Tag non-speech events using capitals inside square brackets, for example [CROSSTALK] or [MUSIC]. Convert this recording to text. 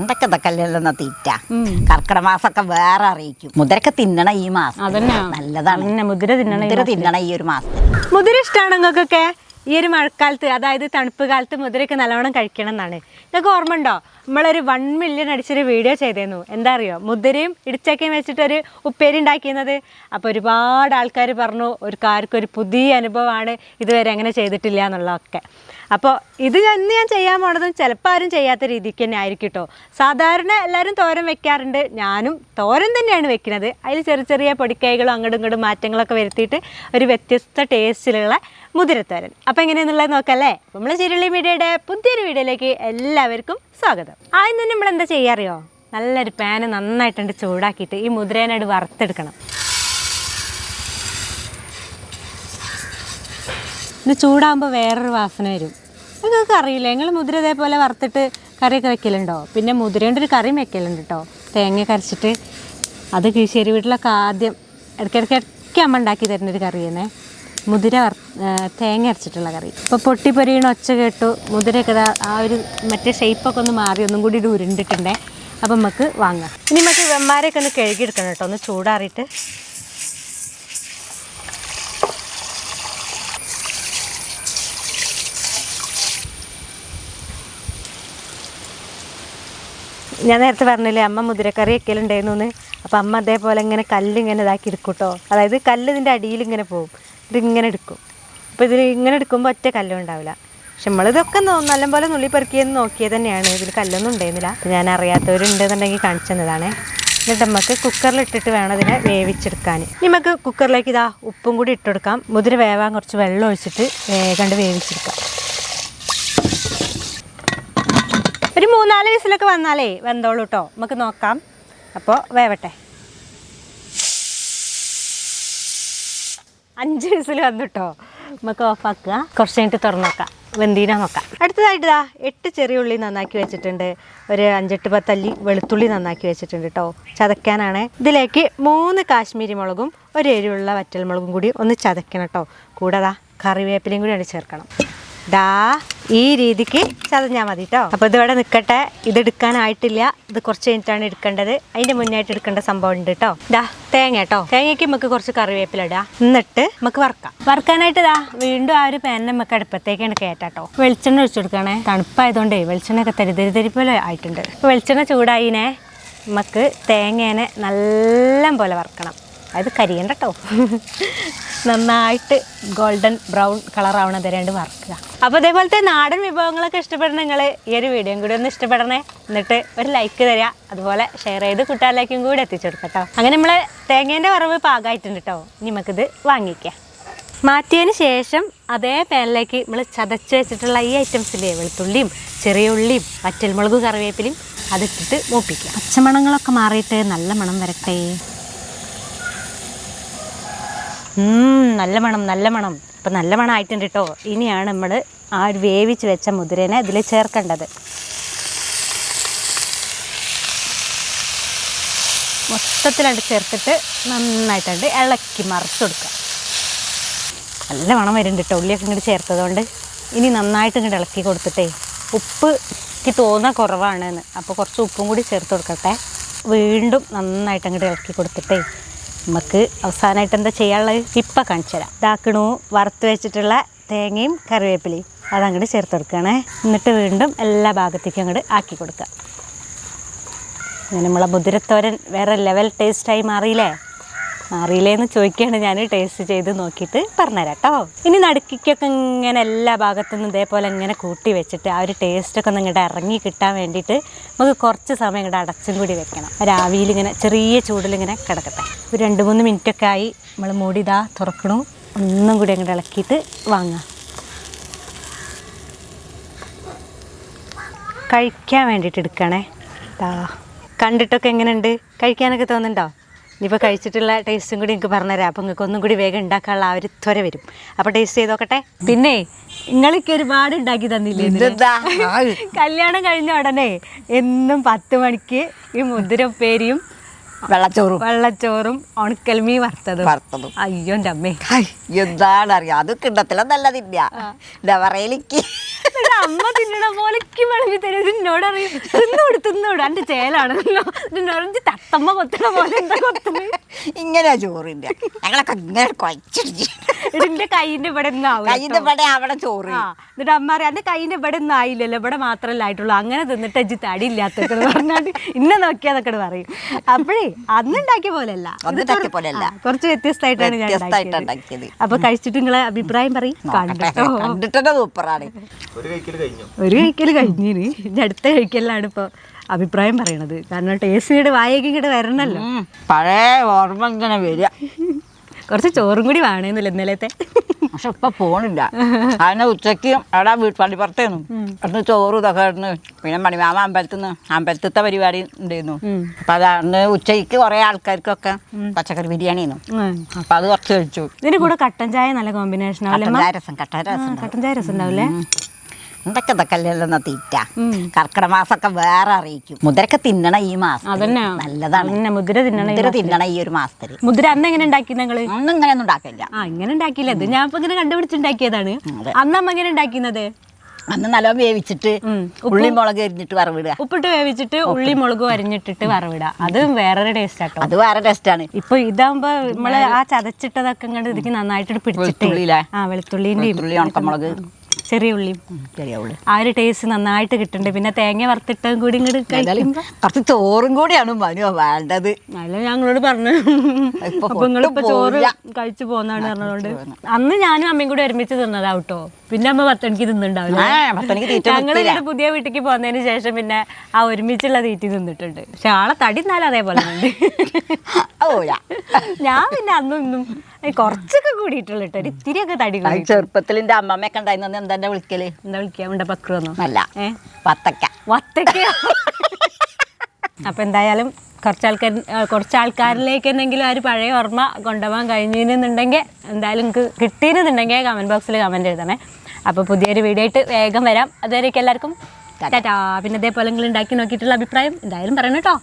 എന്തൊക്കെ ഇതൊക്കെ തീറ്റ? കർക്കിടക മാസമൊക്കെ വേറെ അറിയിക്കും. മുതിരൊക്കെ തിന്നണ ഈ മാസം നല്ലതാണ്. മുതിര തിന്നണ മുതിര തിന്നണ തിന്നണം ഈ ഒരു മാസം മുതിര ഇഷ്ടമാണ് നിങ്ങൾക്കൊക്കെ ഈ ഒരു മഴക്കാലത്ത് അതായത് തണുപ്പ് കാലത്ത് മുതിരയൊക്കെ നല്ലവണ്ണം കഴിക്കണം എന്നാണ് നിങ്ങൾക്ക് ഓർമ്മ ഉണ്ടോ നമ്മളൊരു വൺ മില്യൺ അടിച്ചൊരു വീഡിയോ ചെയ്തേന്നു. എന്താ അറിയോ? മുതിരയും ഇടിച്ചക്കയും വെച്ചിട്ടൊരു ഉപ്പേരി ഉണ്ടാക്കിയത് അപ്പോൾ ഒരുപാട് ആൾക്കാർ പറഞ്ഞു ഒരു പുതിയ അനുഭവമാണ് ഇതുവരെ അങ്ങനെ ചെയ്തിട്ടില്ല എന്നുള്ളതൊക്കെ. അപ്പോൾ ഇത് ഇന്ന് ഞാൻ ചെയ്യാൻ പോണതും ചിലപ്പോൾ ആരും ചെയ്യാത്ത രീതിക്ക് തന്നെ ആയിരിക്കും കേട്ടോ സാധാരണ എല്ലാവരും തോരൻ വെക്കാറുണ്ട്. ഞാനും തോരൻ തന്നെയാണ് വെക്കുന്നത്. അതിൽ ചെറിയ ചെറിയ പൊടിക്കൈകളും അങ്ങോട്ടും ഇങ്ങോട്ടും മാറ്റങ്ങളൊക്കെ വരുത്തിയിട്ട് ഒരു വ്യത്യസ്ത ടേസ്റ്റിലുള്ള മുതിരത്തോരൻ. അപ്പോൾ എങ്ങനെയെന്നുള്ളത് നോക്കല്ലേ? നമ്മൾ ചിരുളി മീഡിയയുടെ പുതിയൊരു വീഡിയോയിലേക്ക് എല്ലാവർക്കും സ്വാഗതം. ആദ്യം തന്നെ നമ്മൾ എന്താ ചെയ്യാറിയോ നല്ലൊരു പാന് നന്നായിട്ടുണ്ട് ചൂടാക്കിയിട്ട് ഈ മുതിരേനോട് വറുത്തെടുക്കണം. ഇത് ചൂടാകുമ്പോൾ വേറൊരു വാസന വരും. നിങ്ങൾക്ക് അറിയില്ല? നിങ്ങൾ മുതിര ഇതേപോലെ വറുത്തിട്ട് കറിയൊക്കെ വെക്കലുണ്ടോ? പിന്നെ മുതിരേന്റെ ഒരു കറിയും വെക്കലുണ്ട് കേട്ടോ തേങ്ങ കരച്ചിട്ട് അത് കിഴിശ്ശേരി വീട്ടിലൊക്കെ ആദ്യം ഇടയ്ക്കിടയ്ക്ക് ഇടയ്ക്ക് അമ്മ ഉണ്ടാക്കി തരുന്നൊരു കറിയാണേ മുതിര തേങ്ങ അരച്ചിട്ടുള്ള കറി. ഇപ്പോൾ പൊട്ടി പൊരിയണ ഒച്ച കേട്ടു. മുതിരയൊക്കെ ആ ഒരു മറ്റേ ഷേപ്പൊക്കെ ഒന്ന് മാറി. ഒന്നും കൂടി ഇത് ഉരുണ്ടിട്ടുണ്ടേ. അപ്പം നമുക്ക് വാങ്ങാം. ഇനി നമുക്ക് വെമ്മാരെയൊക്കെ ഒന്ന് കഴുകിയെടുക്കണം കേട്ടോ. ഒന്ന് ചൂടാറിയിട്ട്. ഞാൻ നേരത്തെ പറഞ്ഞില്ലേ അമ്മ മുതിരക്കറി വെക്കലുണ്ടായിരുന്നു എന്ന് അപ്പോൾ അമ്മ അതേപോലെ ഇങ്ങനെ കല്ല് ഇങ്ങനെ ഇതാക്കി ഇരിക്കും കേട്ടോ. അതായത് കല്ല് ഇതിന്റെ അടിയിൽ ഇങ്ങനെ പോകും. ഇതിങ്ങനെ എടുക്കും. അപ്പോൾ ഇതിൽ ഇങ്ങനെ എടുക്കുമ്പോൾ ഒറ്റ കല്ലും ഉണ്ടാവില്ല. പക്ഷെ നമ്മളിതൊക്കെ നല്ലപോലെ നുള്ളി പെറുക്കിയെന്ന് നോക്കിയത് തന്നെയാണ്. ഇതിൽ കല്ലൊന്നും ഉണ്ടായിരുന്നില്ല. ഞാൻ അറിയാത്തവരുണ്ടെന്നുണ്ടെങ്കിൽ കാണിച്ചു തന്നതാണേ. എന്നിട്ട് നമുക്ക് കുക്കറിലിട്ടിട്ട് വേണം ഇതിനെ വേവിച്ചെടുക്കാൻ നമുക്ക് കുക്കറിലേക്ക് ഇതാ ഉപ്പും കൂടി ഇട്ടെടുക്കാം മുതിര വേവാൻ കുറച്ച് വെള്ളം ഒഴിച്ചിട്ട് കണ്ട് വേവിച്ചെടുക്കാം. ഒരു മൂന്നാൽ വിസിലൊക്കെ വന്നാലേ വെന്തോളൂ കേട്ടോ നമുക്ക് നോക്കാം. അപ്പോൾ വേവട്ടെ. അഞ്ച് വിസിൽ വന്നിട്ടോ? നമുക്ക് ഓഫാക്കുക കുറച്ച് കഴിഞ്ഞിട്ട് തുറന്നു നോക്കാം. വെന്തീന നോക്കാം. അടുത്തതായിട്ട് ഇതാ എട്ട് ചെറിയ ഉള്ളി നന്നാക്കി വെച്ചിട്ടുണ്ട്. ഒരു അഞ്ചെട്ട് പത്തല്ലി വെളുത്തുള്ളി നന്നാക്കി വെച്ചിട്ടുണ്ട് കേട്ടോ ചതക്കാനാണ്. ഇതിലേക്ക് മൂന്ന് കാശ്മീരി മുളകും ഒരു എരിവുള്ള വറ്റൽ മുളകും കൂടി ഒന്ന് ചതക്കണം കേട്ടോ കൂടാതാ കറിവേപ്പിലയും കൂടി അങ്ങട് ചേർക്കണം. ദാ ഈ രീതിക്ക് ചതഞ്ഞാൽ മതി കേട്ടോ അപ്പോൾ ഇതിവിടെ നിൽക്കട്ടെ ഇത് എടുക്കാനായിട്ടില്ല. ഇത് കുറച്ച് കഴിഞ്ഞിട്ടാണ് എടുക്കേണ്ടത്. അതിന്റെ മുന്നായിട്ട് എടുക്കേണ്ട സംഭവം ഉണ്ട് കേട്ടോ ദാ തേങ്ങ കേട്ടോ തേങ്ങയ്ക്ക് നമുക്ക് കുറച്ച് കറിവേപ്പില ഇടാം. എന്നിട്ട് നമുക്ക് വറക്കാം. വറക്കാനായിട്ട് ദാ വീണ്ടും ആ ഒരു പാനിനെ നമുക്ക് അടുപ്പത്തേക്കാണ് കയറ്റാട്ടോ വെളിച്ചെണ്ണ ഒഴിച്ചു കൊടുക്കണേ. തണുപ്പായതുകൊണ്ടേ വെളിച്ചെണ്ണയൊക്കെ തരിതരി തരി പോലെ ആയിട്ടുണ്ട്. വെളിച്ചെണ്ണ ചൂടായിനെ നമുക്ക് തേങ്ങേനെ നല്ല പോലെ വറക്കണം. അത് കരിയണ്ട കേട്ടോ നന്നായിട്ട് ഗോൾഡൻ ബ്രൗൺ കളർ ആവണ തരാണ്ട് വറക്കുക. അപ്പോൾ അതേപോലത്തെ നാടൻ വിഭവങ്ങളൊക്കെ ഇഷ്ടപ്പെടുന്ന നിങ്ങൾ ഈ ഒരു വീഡിയോയും കൂടി ഒന്ന് ഇഷ്ടപ്പെടണേ. എന്നിട്ട് ഒരു ലൈക്ക് തരിക. അതുപോലെ ഷെയർ ചെയ്ത് കൂട്ടുകാരിലേക്കും കൂടി എത്തിച്ചു കൊടുക്കാം കേട്ടോ അങ്ങനെ നമ്മൾ തേങ്ങേന്റെ വറവ് പാകമായിട്ടുണ്ട് കേട്ടോ നമുക്കിത് വാങ്ങിക്കാം. മാറ്റിയതിന് ശേഷം അതേ പാനിലേക്ക് നമ്മൾ ചതച്ച് വെച്ചിട്ടുള്ള ഈ ഐറ്റംസില്ലേ വെളുത്തുള്ളിയും ചെറിയ ഉള്ളിയും വറ്റൽമുളകും കറിവേപ്പിലയും അതിട്ടിട്ട് മൂപ്പിക്കുക. പച്ചമണങ്ങളൊക്കെ മാറിയിട്ട് നല്ല മണം വരട്ടെ. നല്ല മണം നല്ല മണം. അപ്പം നല്ല മണം ആയിട്ടുണ്ട് കേട്ടോ ഇനിയാണ് നമ്മൾ ആ ഒരു വേവിച്ച് വെച്ച മുതിരനെ ഇതിൽ ചേർക്കേണ്ടത്. മൊത്തത്തിലായിട്ട് ചേർത്തിട്ട് നന്നായിട്ടുണ്ട് ഇളക്കി മറിച്ച് കൊടുക്കുക. നല്ല മണം വരുന്നുണ്ട് കേട്ടോ ഉള്ളിയൊക്കെ ഇങ്ങോട്ട് ചേർത്തതുകൊണ്ട്. ഇനി നന്നായിട്ട് ഇങ്ങോട്ട് ഇളക്കി കൊടുത്തിട്ടേ ഉപ്പ് എനിക്ക് തോന്നുന്ന കുറവാണെന്ന്. അപ്പോൾ കുറച്ച് ഉപ്പും കൂടി ചേർത്ത് കൊടുക്കട്ടെ. വീണ്ടും നന്നായിട്ട് അങ്ങോട്ട് ഇളക്കി കൊടുത്തിട്ടേ നമുക്ക് അവസാനമായിട്ട് എന്താ ചെയ്യാനുള്ളത്? ഇപ്പം കാണിച്ചു തരാം. ഇതാക്കണു വറുത്ത് വെച്ചിട്ടുള്ള തേങ്ങയും കറിവേപ്പിലയും. അതങ്ങോട്ട് ചേർത്ത് കൊടുക്കുകയാണേ. എന്നിട്ട് വീണ്ടും എല്ലാ ഭാഗത്തേക്കും അങ്ങോട്ട് ആക്കി കൊടുക്കുക. നമ്മളെ മുതിരത്തോരൻ വേറെ ലെവൽ ടേസ്റ്റായി മാറിയില്ലേ? മാറിയില്ലേന്ന് ചോദിക്കുകയാണ് ഞാൻ ടേസ്റ്റ് ചെയ്ത് നോക്കിയിട്ട് പറഞ്ഞുതരാം കേട്ടോ ഇനി നടുക്കിക്കൊക്കെ ഇങ്ങനെ എല്ലാ ഭാഗത്തുനിന്നും ഇതേപോലെ ഇങ്ങനെ കൂട്ടി വെച്ചിട്ട് ആ ഒരു ടേസ്റ്റൊക്കെ ഒന്ന് ഇറങ്ങി കിട്ടാൻ വേണ്ടിയിട്ട് നമുക്ക് കുറച്ച് സമയം ഇങ്ങോട്ട് അടച്ചും കൂടി വെക്കണം. രാവിയിൽ ഇങ്ങനെ ചെറിയ ചൂടിൽ ഇങ്ങനെ കിടക്കട്ടെ. ഒരു രണ്ട് മൂന്ന് മിനിറ്റൊക്കെ ആയി നമ്മൾ മൂടി ഇതാ തുറക്കണു. ഒന്നും കൂടി അങ്ങോട്ട് ഇളക്കിയിട്ട് വാങ്ങാം. കഴിക്കാൻ വേണ്ടിയിട്ട് എടുക്കണേ. കണ്ടിട്ടൊക്കെ എങ്ങനെയുണ്ട്? കഴിക്കാനൊക്കെ തോന്നുന്നുണ്ടോ? ഇനിയിപ്പോൾ കഴിച്ചിട്ടുള്ള ടേസ്റ്റും കൂടി നിങ്ങൾക്ക് പറഞ്ഞുതരാം. അപ്പോൾ നിങ്ങൾക്ക് ഒന്നും കൂടി വേഗം ഉണ്ടാക്കാനുള്ള ആ ഒരു ത്വര വരും. അപ്പോൾ ടേസ്റ്റ് ചെയ്ത് നോക്കട്ടെ? പിന്നെ നിങ്ങളൊക്കെ ഒരുപാട് ഉണ്ടാക്കി തന്നില്ലേ. [LAUGHS] കല്യാണം കഴിഞ്ഞ ഉടനെ എന്നും പത്ത് മണിക്ക് ഈ മുതിരപ്പേരിയും വെള്ളച്ചോറും. വെള്ളച്ചോറും ഉണക്കൽമീ വറുത്തതും. വറുത്തതും. അയ്യോ എന്റെ അമ്മേ. എന്താണറിയാം? എന്താണ് അറിയാം അത് കിണ്ടത്തില്ല നല്ലതില്ല എന്താ പറയലിക്ക് അമ്മ തിന്നണ പോലെ വിളമ്പി തരും. എന്നോട് അറിയും. തിന്നോട് തിന്നോട്. എന്റെ ചേലാണ്. എന്നോട് തത്തമ്മ കൊത്തണ പോലെ എന്താ കൊത്തുന്നത് ഇങ്ങനെ ചോറിന്റെ ഞങ്ങളൊക്കെ ഇങ്ങനെ കൊച്ചിടിച്ച് ഇതിന്റെ കൈയിന്റെ ഇവിടെ കയ്യിന്റെ ഇവിടെ അവിടെ ചോറ്. ആ എന്നിട്ട് അമ്മ അറിയാം എന്റെ കൈയിന്റെ ഇവിടെ ഒന്നും ആയില്ലല്ലോ. ഇവിടെ മാത്രമല്ല ആയിട്ടുള്ളൂ. അങ്ങനെ തിന്നിട്ട് അജി തടി ഇല്ലാത്തൊക്കെ പറഞ്ഞാണ്ട് ഇന്നെ നോക്കിയാന്നൊക്കെ പറയും. അപ്പോഴേ അന്ന് ഉണ്ടാക്കിയ പോലെയല്ല. അന്ന് ഉണ്ടാക്കിയ പോലെയല്ല. ആ, കുറച്ച് വ്യത്യസ്തമായിട്ടാണ് ഞാൻ വ്യത്യസ്തമായിട്ട് ഉണ്ടാക്കിയത്. അപ്പൊ കഴിച്ചിട്ട് നിങ്ങളെ അഭിപ്രായം പറയും. കണ്ടിട്ടോ? കണ്ടിട്ടെ സൂപ്പറാണ്. ഒരു കഴിഞ്ഞു ഒരു കഴിക്കൽ കഴിഞ്ഞിന് ഇനി. അടുത്ത കഴിക്കലാണ് ഇപ്പൊ അഭിപ്രായം പറയണത്. കാരണം ടേസ്റ്റ് വായക്ക് ഇങ്ങോട്ട് വരണല്ലോ. പഴയ ഓർമ്മ ഇങ്ങനെ വരിക. കുറച്ച് ചോറും കൂടി വേണമെന്നില്ല ഇന്നലത്തെ. പക്ഷെ ഇപ്പൊ പോണില്ല. അതിന് ഉച്ചയ്ക്ക് അവിടെ പുറത്തേന്നു അവിടുന്ന് ചോറ് ഇതൊക്കെ ഇടുന്നു പിന്നെ മണിമാമ അമ്പലത്തിൽ നിന്ന് അമ്പലത്തിലത്തെ പരിപാടി ഉണ്ടായിരുന്നു. അപ്പൊ അത് അന്ന് ഉച്ചയ്ക്ക് കുറെ ആൾക്കാർക്കൊക്കെ പച്ചക്കറി ബിരിയാണി. അപ്പൊ അത് കുറച്ച് കഴിച്ചു. ഇതിന് കൂടെ കട്ടൻ ചായ നല്ല കോമ്പിനേഷൻ? കട്ടൻ രസം കട്ടൻ രസം കട്ടൻ ചായ രസം ഉണ്ടാവില്ലേ എന്തൊക്കെ ഇതൊക്കെ അല്ലെന്ന തീറ്റ. ഉം. കർക്കിടക മാസമൊക്കെ വേറെ അറിയിക്കും. മുതിരൊക്കെ തിന്നണ ഈ മാസം നല്ലതാണ്. മുതിര തിന്നണ മുതിര തിന്നണ ഈ ഒരു മാസത്തിൽ മുതിര അന്ന് എങ്ങനെ ഉണ്ടാക്കി ഇങ്ങനെ ഒന്നും ഉണ്ടാക്കില്ല ആ ഇങ്ങനെ ഉണ്ടാക്കില്ല അത് ഞാൻ ഇപ്പൊ ഇങ്ങനെ കണ്ടുപിടിച്ചുണ്ടാക്കിയതാണ്. അന്ന് അമ്മ എങ്ങനെ ഉണ്ടാക്കുന്നത് അന്ന് നല്ലോണം വേവിച്ചിട്ട് ഉള്ളി മുളക് അരിഞ്ഞിട്ട് വറവിടുക. ഉപ്പിട്ട് വേവിച്ചിട്ട് ഉള്ളി മുളക് അരിഞ്ഞിട്ടിട്ട് വറവിടുക. അത് വേറൊരു ടേസ്റ്റ് ആട്ടോ. അത് വേറെ ടേസ്റ്റ് ആണ്. ഇപ്പൊ ഇതാകുമ്പോ നമ്മൾ ആ ചതച്ചിട്ടതൊക്കെ ഇങ്ങോട്ട് ഇതിക്ക് നന്നായിട്ട് പിടിച്ചിട്ട്? ആ വെളുത്തുള്ളിന്റെ ഉള്ളി ഉണക്കമുളക്. ചെറിയ ഉള്ളിയും ചെറിയ ഉള്ളി. ആ ഒരു ടേസ്റ്റ് നന്നായിട്ട് കിട്ടുന്നുണ്ട് പിന്നെ തേങ്ങ വറുത്തിട്ടും കൂടി ഇങ്ങോട്ട് കഴിക്കുമ്പോൾ കഴിക്കുമ്പോ കുറച്ച് ചോറും കൂടിയാണ് മനു വേണ്ടത്. അല്ല ഞങ്ങളോട് പറഞ്ഞു. അപ്പൊ നിങ്ങളിപ്പോ ചോറ്. കഴിച്ചു പോന്നാണ് പറഞ്ഞതുകൊണ്ട് അന്ന് ഞാനും അമ്മയും കൂടി ഒരുമിച്ച് തിന്നതാ കേട്ടോ പിന്നെ അമ്മ പത്തണിക്ക് തിന്നുണ്ടാവില്ല. ഞങ്ങൾ. ഇവിടെ പുതിയ വീട്ടിലേക്ക് പോകുന്നതിന് ശേഷം പിന്നെ ആ ഒരുമിച്ചുള്ള തീറ്റി തിന്നിട്ടുണ്ട്. പക്ഷെ ആളെ തടി എന്നാലും അതേപോലെ ഉണ്ട്. [LAUGHS] ഞാൻ പിന്നെ അന്നും ഇന്നും കുറച്ചൊക്കെ കൂടിയിട്ടുള്ളൂ കേട്ടോ. ഒരു ഇത്തിരിയൊക്കെ തടി കൂടി ചെറുപ്പത്തിൽ എന്റെ അമ്മമ്മയൊക്കെ ഉണ്ടായിരുന്നു. എന്താ എന്റെ വിളിക്കൽ? എന്താ ഉണ്ട പക്രുവെന്നോ അല്ല. വത്തക്ക. വത്തക്ക. അപ്പൊ എന്തായാലും കുറച്ച് ആൾക്കാർ കുറച്ച് ആൾക്കാരിലേക്ക് എന്തെങ്കിലും ആ ഒരു പഴയ ഓർമ്മ കൊണ്ടുപോകാൻ കഴിഞ്ഞിരുന്നുണ്ടെങ്കിൽ എന്തായാലും നിങ്ങൾക്ക് കിട്ടിയിരുന്നുണ്ടെങ്കിൽ കമന്റ് ബോക്സിൽ കമന്റ് എഴുതണേ. അപ്പോൾ പുതിയൊരു വീഡിയോ ആയിട്ട് വേഗം വരാം. അതുവരെയൊക്കെ എല്ലാവർക്കും ടാറ്റാ. പിന്നെ ഇതേപോലെ നിങ്ങൾ ഉണ്ടാക്കി നോക്കിയിട്ടുള്ള അഭിപ്രായം എന്തായാലും പറയണം കേട്ടോ.